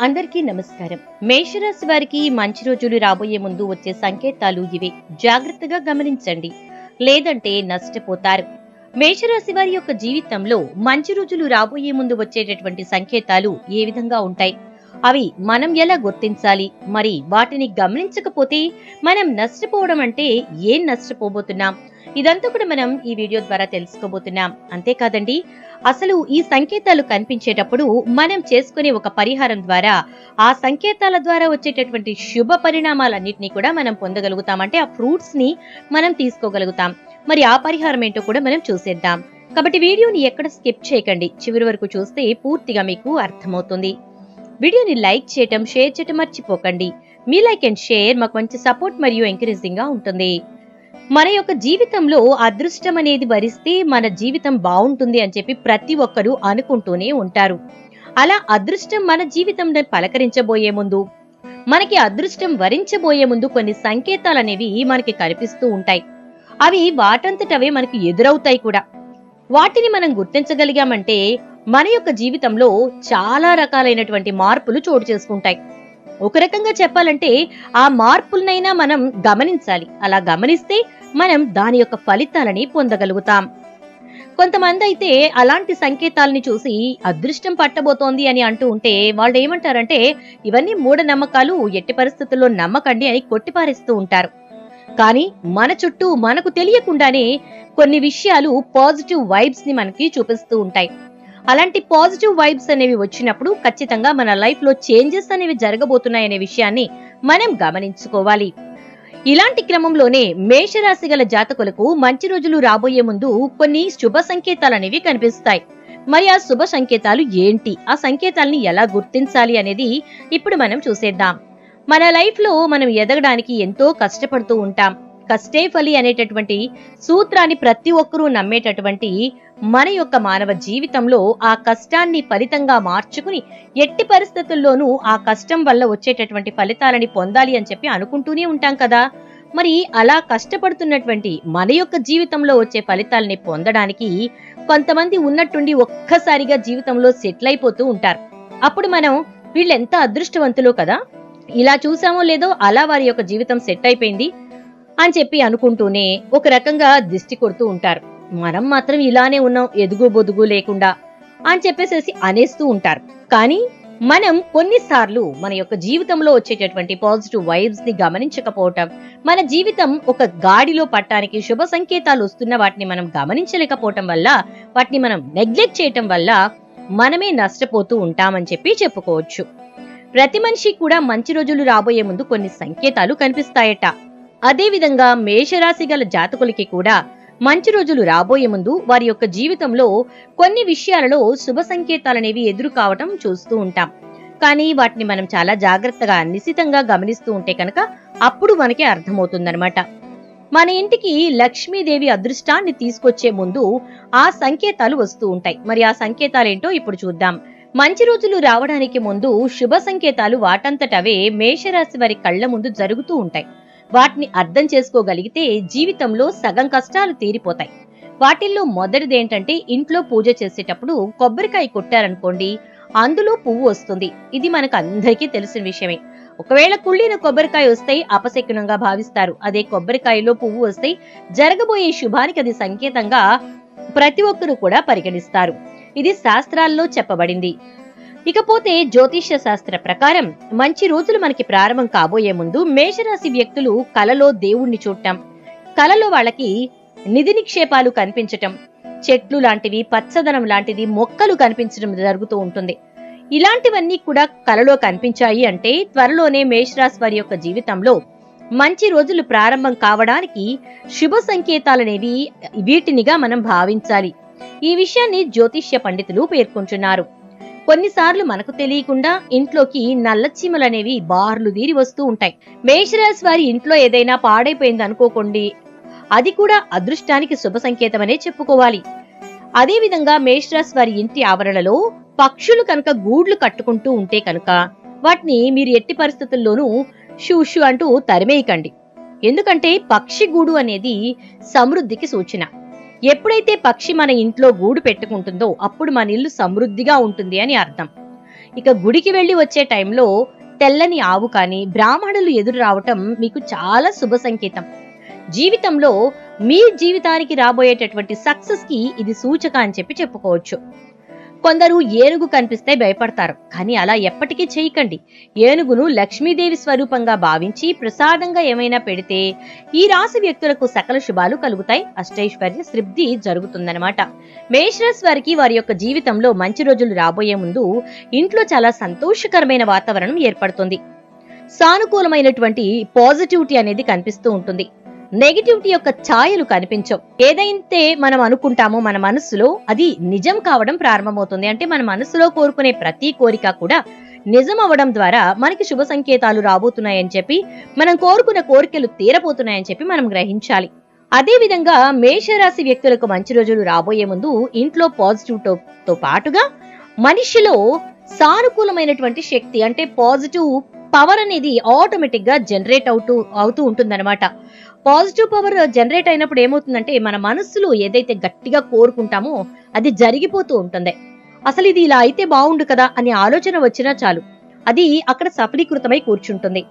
అందరికీ నమస్కారం. మేషరాశి వారికి మంచి రోజులు రాబోయే ముందు వచ్చే సంకేతాలు ఇవే. జాగ్రత్తగా గమనించండి. లేదంటే నష్టపోతారు. మేషరాశి వారి యొక్క జీవితంలో మంచి రోజులు రాబోయే ముందు వచ్చేటటువంటి సంకేతాలు ఏ విధంగా ఉంటాయి? అవి మనం ఎలా గుర్తించాలి? మరి వాటిని గమనించకపోతే మనం నష్టపోవడం అంటే ఏం నష్టపోబోతున్నాం? ఇదంతా కూడా మనం ఈ వీడియో ద్వారా తెలుసుకోబోతున్నాం. అంతేకాదండి అసలు ఈ సంకేతాలు కనిపించేటప్పుడు మనం చేసుకునే ఒక పరిహారం ద్వారా ఆ సంకేతాల ద్వారా వచ్చేటటువంటి శుభ పరిణామాలన్నింటినీ కూడా మనం పొందగలుగుతాం. అంటే ఆ ఫ్రూట్స్ని మనం తీసుకోగలుగుతాం. మరి ఆ పరిహారం ఏంటో కూడా మనం చూసేద్దాం. కాబట్టి వీడియోని ఎక్కడ స్కిప్ చేయకండి. చివరి వరకు చూస్తే పూర్తిగా మీకు అర్థమవుతుంది. వీడియోని లైక్ చేయటం షేర్ చేయటం మర్చిపోకండి. మీ లైక్ అండ్ షేర్ మాకు మంచి సపోర్ట్ మరియు ఎంకరేజింగ్గా ఉంటుంది. మన యొక్క జీవితంలో అదృష్టం అనేది వరిస్తే మన జీవితం బాగుంటుంది అని చెప్పి ప్రతి ఒక్కరూ అనుకుంటూనే ఉంటారు. అలా అదృష్టం మన జీవితంలో పలకరించబోయే ముందు మనకి అదృష్టం వరించబోయే ముందు కొన్ని సంకేతాలు అనేవి మనకి కనిపిస్తూ ఉంటాయి. అవి వాటంతటవే మనకి ఎదురవుతాయి కూడా. వాటిని మనం గుర్తించగలిగామంటే మన యొక్క జీవితంలో చాలా రకాలైనటువంటి మార్పులు చోటు చేసుకుంటాయి. ఒక రకంగా చెప్పాలంటే ఆ మార్పులనైనా మనం గమనించాలి. అలా గమనిస్తే మనం దాని యొక్క ఫలితాలని పొందగలుగుతాం. కొంతమంది అయితే అలాంటి సంకేతాలని చూసి అదృష్టం పట్టబోతోంది అని అంటూ ఉంటే వాళ్ళు ఏమంటారంటే ఇవన్నీ మూఢనమ్మకాలు ఎట్టి పరిస్థితుల్లో నమ్మకండి అని కొట్టిపారేస్తూ ఉంటారు. కానీ మన చుట్టూ మనకు తెలియకుండానే కొన్ని విషయాలు పాజిటివ్ వైబ్స్ని మనకి చూపిస్తూ ఉంటాయి. అలాంటి పాజిటివ్ వైబ్స్ అనేవి వచ్చినప్పుడు ఖచ్చితంగా మన లైఫ్లో చేంజెస్ అనేవి జరగబోతున్నాయనే విషయాన్ని మనం గమనించుకోవాలి. ఇలాంటి క్రమంలోనే మేషరాశి గల జాతకులకు మంచి రోజులు రాబోయే ముందు కొన్ని శుభ సంకేతాలు అనేవి కనిపిస్తాయి. మరి ఆ శుభ సంకేతాలు ఏంటి? ఆ సంకేతాలని ఎలా గుర్తించాలి అనేది ఇప్పుడు మనం చూసేద్దాం. మన లైఫ్లో మనం ఎదగడానికి ఎంతో కష్టపడుతూ ఉంటాం. కష్టే ఫలి అనేటటువంటి సూత్రాన్ని ప్రతి ఒక్కరూ నమ్మేటటువంటి మన యొక్క మానవ జీవితంలో ఆ కష్టాన్ని ఫలితంగా మార్చుకుని ఎట్టి పరిస్థితుల్లోనూ ఆ కష్టం వల్ల వచ్చేటటువంటి ఫలితాలని పొందాలి అని చెప్పి అనుకుంటూనే ఉంటాం కదా. మరి అలా కష్టపడుతున్నటువంటి మన యొక్క జీవితంలో వచ్చే ఫలితాలని పొందడానికి కొంతమంది ఉన్నట్టుండి ఒక్కసారిగా జీవితంలో సెటిల్ అయిపోతూ ఉంటారు. అప్పుడు మనం వీళ్ళెంత అదృష్టవంతులో కదా? ఇలా చూసామో లేదో అలా వారి యొక్క జీవితం సెట్ అయిపోయింది అని చెప్పి అనుకుంటూనే ఒక రకంగా దిష్టి కొడుతూ ఉంటారు. మనం మాత్రం ఇలానే ఉన్నాం ఎదుగు బొదుగు లేకుండా అని చెప్పేసేసి అనేస్తూ ఉంటారు. కానీ మనం కొన్నిసార్లు మన యొక్క జీవితంలో వచ్చేటటువంటి పాజిటివ్ వైబ్స్ని గమనించకపోవటం మన జీవితం ఒక గాడిలో పట్టడానికి శుభ సంకేతాలు వస్తున్న వాటిని మనం గమనించలేకపోవటం వల్ల వాటిని మనం నెగ్లెక్ట్ చేయటం వల్ల మనమే నష్టపోతూ ఉంటామని చెప్పి చెప్పుకోవచ్చు. ప్రతి మనిషి కూడా మంచి రోజులు రాబోయే ముందు కొన్ని సంకేతాలు కనిపిస్తాయట. అదేవిధంగా మేషరాశి గల జాతకులకి కూడా మంచి రోజులు రాబోయే ముందు వారి యొక్క జీవితంలో కొన్ని విషయాలలో శుభ సంకేతాలనేవి ఎదురు కావటం చూస్తూ ఉంటాం. కానీ వాటిని మనం చాలా జాగ్రత్తగా నిశితంగా గమనిస్తూ ఉంటే కనుక అప్పుడు మనకి అర్థమవుతుందనమాట మన ఇంటికి లక్ష్మీదేవి అదృష్టాన్ని తీసుకొచ్చే ముందు ఆ సంకేతాలు వస్తూ ఉంటాయి. మరి ఆ సంకేతాలేంటో ఇప్పుడు చూద్దాం. మంచి రోజులు రావడానికి ముందు శుభ సంకేతాలు వాటంతటవే మేషరాశి వారి కళ్ళ ముందు జరుగుతూ ఉంటాయి. వాటిని అర్థం చేసుకోగలిగితే జీవితంలో సగం కష్టాలు తీరిపోతాయి. వాటిల్లో మొదటిది ఏంటంటే ఇంట్లో పూజ చేసేటప్పుడు కొబ్బరికాయ కొట్టారనుకోండి అందులో పువ్వు వస్తుంది. ఇది మనకు అందరికీ తెలిసిన విషయమే. ఒకవేళ కుళ్ళిన కొబ్బరికాయ వస్తే అపశకునంగా భావిస్తారు. అదే కొబ్బరికాయలో పువ్వు వస్తే జరగబోయే శుభానికి అది సంకేతంగా ప్రతి ఒక్కరూ కూడా పరిగణిస్తారు. ఇది శాస్త్రాల్లో చెప్పబడింది. ఇకపోతే జ్యోతిష్య శాస్త్ర ప్రకారం మంచి రోజులు మనకి ప్రారంభం కాబోయే ముందు మేషరాశి వ్యక్తులు కలలో దేవుణ్ణి చూడటం. కలలో వాళ్ళకి నిధి నిక్షేపాలు కనిపించటం. చెట్లు లాంటివి పచ్చదనం లాంటిది మొక్కలు కనిపించడం జరుగుతూ ఉంటుంది. ఇలాంటివన్నీ కూడా కలలో కనిపించాయి అంటే త్వరలోనే మేషరాశి వారి యొక్క జీవితంలో మంచి రోజులు ప్రారంభం కావడానికి శుభ సంకేతాలనేవి వీటినిగా మనం భావించాలి. ఈ విషయాన్ని జ్యోతిష్య పండితులు పేర్కొంటున్నారు. కొన్నిసార్లు మనకు తెలియకుండా ఇంట్లోకి నల్ల చీమలనేవి బార్లు దీరి వస్తూ ఉంటాయి. మేషరాశి వారి ఇంట్లో ఏదైనా పాడైపోయింది అనుకోకండి. అది కూడా అదృష్టానికి శుభ సంకేతమనే చెప్పుకోవాలి. అదేవిధంగా మేషరాశి వారి ఇంటి ఆవరణలో పక్షులు కనుక గూడ్లు కట్టుకుంటూ ఉంటే కనుక వాటిని మీరు ఎట్టి పరిస్థితుల్లోనూ షూషు అంటూ తరిమేయకండి. ఎందుకంటే పక్షి గూడు అనేది సమృద్ధికి సూచన. ఎప్పుడైతే పక్షి మన ఇంట్లో గూడు పెట్టుకుంటుందో అప్పుడు మన ఇల్లు సమృద్ధిగా ఉంటుంది అని అర్థం. ఇక గుడికి వెళ్ళి వచ్చే టైంలో తెల్లని ఆవు కానీ బ్రాహ్మణులు ఎదురు రావటం మీకు చాలా శుభ సంకేతం. జీవితంలో మీ జీవితానికి రాబోయేటటువంటి సక్సెస్కి ఇది సూచక అని చెప్పి చెప్పుకోవచ్చు. కొందరు ఏనుగు కనిపిస్తే భయపడతారు. కానీ అలా ఎప్పటికీ చేయకండి. ఏనుగును లక్ష్మీదేవి స్వరూపంగా భావించి ప్రసాదంగా ఏమైనా పెడితే ఈ రాశి వ్యక్తులకు సకల శుభాలు కలుగుతాయి. అష్టైశ్వర్య శ్రిబ్ది జరుగుతుందనమాట మేషరాశి వారికి వారి యొక్క జీవితంలో మంచి రోజులు రాబోయే ముందు ఇంట్లో చాలా సంతోషకరమైన వాతావరణం ఏర్పడుతుంది. సానుకూలమైనటువంటి పాజిటివిటీ అనేది కనిపిస్తూ ఉంటుంది. నెగిటివిటీ యొక్క ఛాయలు కనిపించవు. ఏదైతే మనం అనుకుంటామో మన మనసులో అది నిజం కావడం ప్రారంభమవుతుంది. అంటే మన మనసులో కోరుకునే ప్రతి కోరిక కూడా నిజం అవ్వడం ద్వారా మనకి శుభ సంకేతాలు రాబోతున్నాయని చెప్పి మనం కోరుకున్న కోరికలు తీరబోతున్నాయని చెప్పి మనం గ్రహించాలి. అదేవిధంగా మేషరాశి వ్యక్తులకు మంచి రోజులు రాబోయే ముందు ఇంట్లో పాజిటివ్తో తో పాటుగా మనిషిలో సానుకూలమైనటువంటి శక్తి అంటే పాజిటివ్ పవర్ అనేది ఆటోమేటిక్గా జనరేట్ అవుతూ అవుతూ ఉంటుందన్నమాట. పాజిటివ్ పవర్ జనరేట్ అయినప్పుడు ఏమవుతుందంటే మన మనస్సులో ఏదైతే గట్టిగా కోరుకుంటామో అది జరిగిపోతూ ఉంటుంది. అసలు ఇది ఇలా అయితే బాగుండు కదా అనే ఆలోచన వచ్చినా చాలు. అది అక్కడ సఫలీకృతమై కూర్చుంటుంది.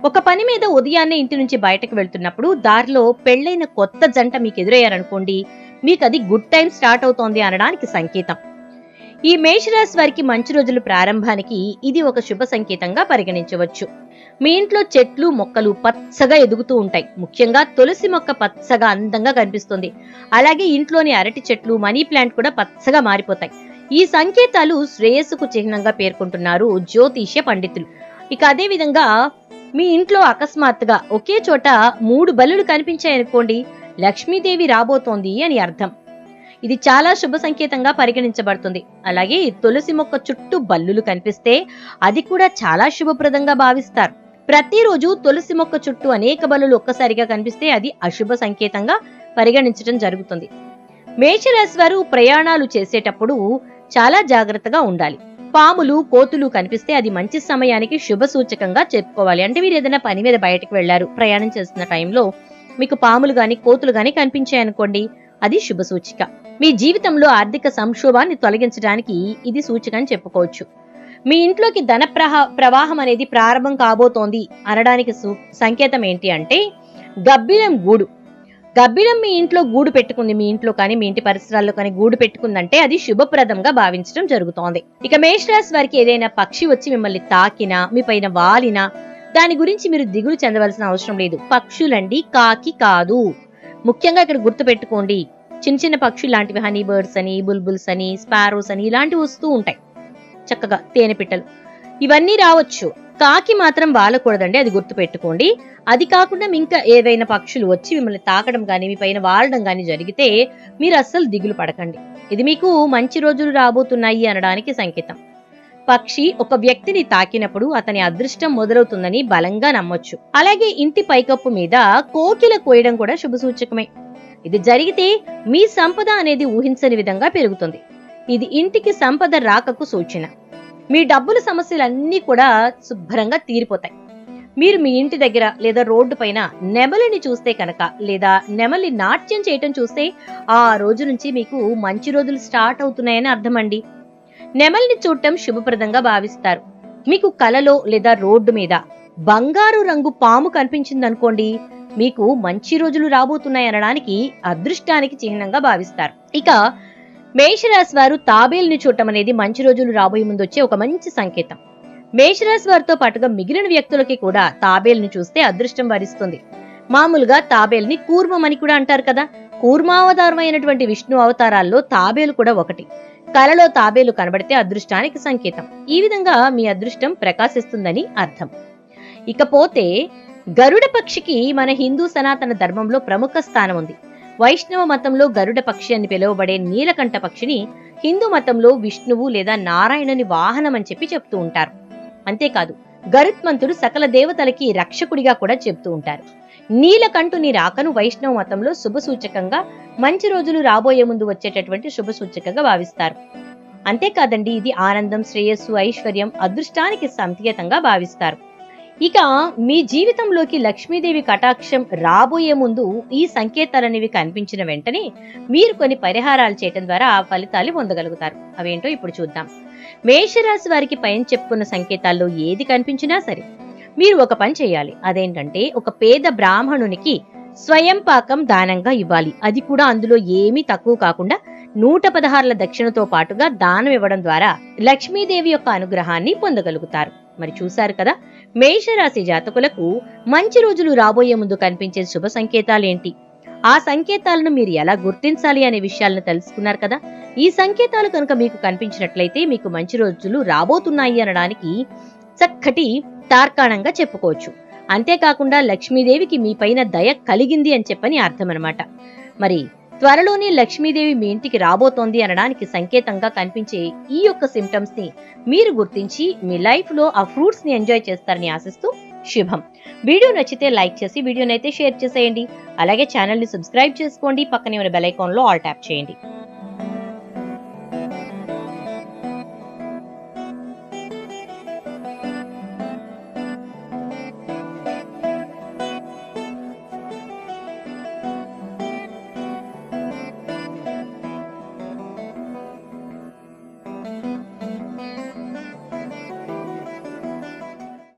ఒక పని మీద ఉదయాన్నే ఇంటి నుంచి బయటకు వెళ్తున్నప్పుడు దారిలో పెళ్ళైన కొత్త జంట మీకు ఎదురయ్యారనుకోండి మీకు అది గుడ్ టైం స్టార్ట్ అవుతోంది అనడానికి సంకేతం. ఈ మేషరాశి వారికి మంచి రోజులు ప్రారంభానికి ఇది ఒక శుభ సంకేతంగా పరిగణించవచ్చు. మీ ఇంట్లో చెట్లు మొక్కలు పచ్చగా ఎదుగుతూ ఉంటాయి. ముఖ్యంగా తులసి మొక్క పచ్చగా అందంగా కనిపిస్తుంది. అలాగే ఇంట్లోని అరటి చెట్లు మనీ ప్లాంట్ కూడా పచ్చగా మారిపోతాయి. ఈ సంకేతాలు శ్రేయస్సుకు చిహ్నంగా పేర్కొంటున్నారు జ్యోతిష్య పండితులు. ఇక అదే విధంగా మీ ఇంట్లో అకస్మాత్తుగా ఒకే చోట మూడు బలులు కనిపించాయనుకోండి లక్ష్మీదేవి రాబోతోంది అని అర్థం. ఇది చాలా శుభ సంకేతంగా పరిగణించబడుతుంది. అలాగే తులసి మొక్క చుట్టూ బల్లులు కనిపిస్తే అది కూడా చాలా శుభప్రదంగా భావిస్తారు. ప్రతిరోజు తులసి మొక్క చుట్టూ అనేక బల్లులు ఒక్కసారిగా కనిపిస్తే అది అశుభ సంకేతంగా పరిగణించడం జరుగుతుంది. మేషరాశి వారు ప్రయాణాలు చేసేటప్పుడు చాలా జాగ్రత్తగా ఉండాలి. పాములు కోతులు కనిపిస్తే అది మంచి సమయానికి శుభ సూచకంగా చెప్పుకోవాలి. అంటే మీరు ఏదైనా పని మీద బయటకు వెళ్ళారు ప్రయాణం చేస్తున్న టైంలో మీకు పాములు గాని కోతులు గాని కనిపించాయనుకోండి అది శుభ సూచిక. మీ జీవితంలో ఆర్థిక సంక్షోభాన్ని తొలగించడానికి ఇది సూచిక అని చెప్పుకోవచ్చు. మీ ఇంట్లోకి ధన ప్రహా ప్రవాహం అనేది ప్రారంభం కాబోతోంది అనడానికి సంకేతం ఏంటి అంటే గబ్బిలం గూడు. గబ్బిలం మీ ఇంట్లో గూడు పెట్టుకుంది మీ ఇంట్లో కానీ మీ ఇంటి పరిసరాల్లో కానీ గూడు పెట్టుకుందంటే అది శుభప్రదంగా భావించడం జరుగుతోంది. ఇక మేషరాశి వారికి ఏదైనా పక్షి వచ్చి మిమ్మల్ని తాకినా మీ పైన వాలినా దాని గురించి మీరు దిగులు చెందవలసిన అవసరం లేదు. పక్షులండి కాకి కాదు. ముఖ్యంగా ఇక్కడ గుర్తు పెట్టుకోండి చిన్న చిన్న పక్షులు లాంటివి హనీ బర్డ్స్ అని బుల్బుల్స్ అని స్పారోస్ అని ఇలాంటివి వస్తూ ఉంటాయి. చక్కగా తేనె పిట్టలు. ఇవన్నీ రావచ్చు. కాకి మాత్రం వాలకూడదండి అది గుర్తు పెట్టుకోండి అది కాకుండా ఇంకా ఏవైనా పక్షులు వచ్చి మిమ్మల్ని తాకడం కానీ మీ పైన వాలడం కానీ జరిగితే మీరు అస్సలు దిగులు పడకండి. ఇది మీకు మంచి రోజులు రాబోతున్నాయి అనడానికి సంకేతం. పక్షి ఒక వ్యక్తిని తాకినప్పుడు అతని అదృష్టం మొదలవుతుందని బలంగా నమ్మొచ్చు. అలాగే ఇంటి పైకప్పు మీద కోకిల కోయడం కూడా శుభ సూచకమే. ఇది జరిగితే మీ సంపద అనేది ఊహించని విధంగా పెరుగుతుంది. ఇది ఇంటికి సంపద రాకకు సూచన. మీ డబ్బుల సమస్యలన్నీ కూడా శుభ్రంగా తీరిపోతాయి. మీరు మీ ఇంటి దగ్గర లేదా రోడ్డు పైన నెమలిని చూస్తే కనుక లేదా నెమలి నాట్యం చేయటం చూస్తే ఆ రోజు నుంచి మీకు మంచి రోజులు స్టార్ట్ అవుతున్నాయని అర్థమండి. నెమలిని చూడటం శుభప్రదంగా భావిస్తారు. మీకు కలలో లేదా రోడ్డు మీద బంగారు రంగు పాము కనిపించిందనుకోండి మీకు మంచి రోజులు రాబోతున్నాయనడానికి అదృష్టానికి చిహ్నంగా భావిస్తారు. ఇక మేషరాశి వారు తాబేల్ని చూడటం అనేది మంచి రోజులు రాబోయే ముందు వచ్చే ఒక మంచి సంకేతం. మేషరాశి వారితో పాటుగా మిగిలిన వ్యక్తులకి కూడా తాబేల్ని చూస్తే అదృష్టం వరిస్తుంది. మామూలుగా తాబేల్ని కూర్మం అని కూడా అంటారు కదా. కూర్మావతారమైనటువంటి విష్ణు అవతారాల్లో తాబేలు కూడా ఒకటి. కలలో తాబేలు కనబడితే అదృష్టానికి సంకేతం. ఈ విధంగా మీ అదృష్టం ప్రకాశిస్తుందని అర్థం. ఇకపోతే గరుడ పక్షికి మన హిందూ సనాతన ధర్మంలో ప్రముఖ స్థానం ఉంది. వైష్ణవ మతంలో గరుడ పక్షి అని పిలువబడే నీలకంఠ పక్షిని హిందూ మతంలో విష్ణువు లేదా నారాయణుని వాహనం అని చెప్పి చెప్తూ ఉంటారు. అంతేకాదు గరుత్మంతుడు సకల దేవతలకి రక్షకుడిగా కూడా చెప్తూ ఉంటారు. నీలకంఠుని రాకను వైష్ణవ మతంలో శుభ సూచకంగా మంచి రోజులు రాబోయే ముందు వచ్చేటటువంటి శుభ సూచకంగా భావిస్తారు. అంతేకాదండి ఇది ఆనందం శ్రేయస్సు ఐశ్వర్యం అదృష్టానికి సంకేతంగా భావిస్తారు. ఇక మీ జీవితంలోకి లక్ష్మీదేవి కటాక్షం రాబోయే ముందు ఈ సంకేతాలనేవి కనిపించిన వెంటనే మీరు కొన్ని పరిహారాలు చేయటం ద్వారా ఆ ఫలితాలు పొందగలుగుతారు. అవేంటో ఇప్పుడు చూద్దాం. మేషరాశి వారికి పైన చెప్పుకున్న సంకేతాల్లో ఏది కనిపించినా సరే మీరు ఒక పని చేయాలి. అదేంటంటే ఒక పేద బ్రాహ్మణునికి స్వయం పాకం దానంగా ఇవ్వాలి. అది కూడా అందులో ఏమీ తక్కువ కాకుండా నూట పదహారుల దక్షిణతో పాటుగా దానం ఇవ్వడం ద్వారా లక్ష్మీదేవి యొక్క అనుగ్రహాన్ని పొందగలుగుతారు. మరి చూశారు కదా మేషరాశి జాతకులకు మంచి రోజులు రాబోయే ముందు కనిపించే శుభ సంకేతాలేంటి? ఆ సంకేతాలను మీరు ఎలా గుర్తించాలి అనే విషయాలను తెలుసుకున్నారు కదా? ఈ సంకేతాలు కనుక మీకు కనిపించినట్లయితే మీకు మంచి రోజులు రాబోతున్నాయి అనడానికి చక్కటి తార్కాణంగా చెప్పుకోవచ్చు. అంతేకాకుండా లక్ష్మీదేవికి మీ పైన దయ కలిగింది అని చెప్పని అర్థం అనమాట మరి త్వరలోనే లక్ష్మీదేవి మీ ఇంటికి రాబోతోంది అనడానికి సంకేతంగా కనిపించే ఈ యొక్క సిమ్టమ్స్ని మీరు గుర్తించి మీ లైఫ్లో ఆ ఫ్రూట్స్ని ఎంజాయ్ చేస్తారని ఆశిస్తూ శుభం. వీడియో నచ్చితే లైక్ చేసి వీడియోని అయితే షేర్ చేసేయండి. అలాగే ఛానల్ని సబ్స్క్రైబ్ చేసుకోండి. పక్కనే ఉన్న బెల్ ఐకాన్లో ఆల్ ట్యాప్ చేయండి.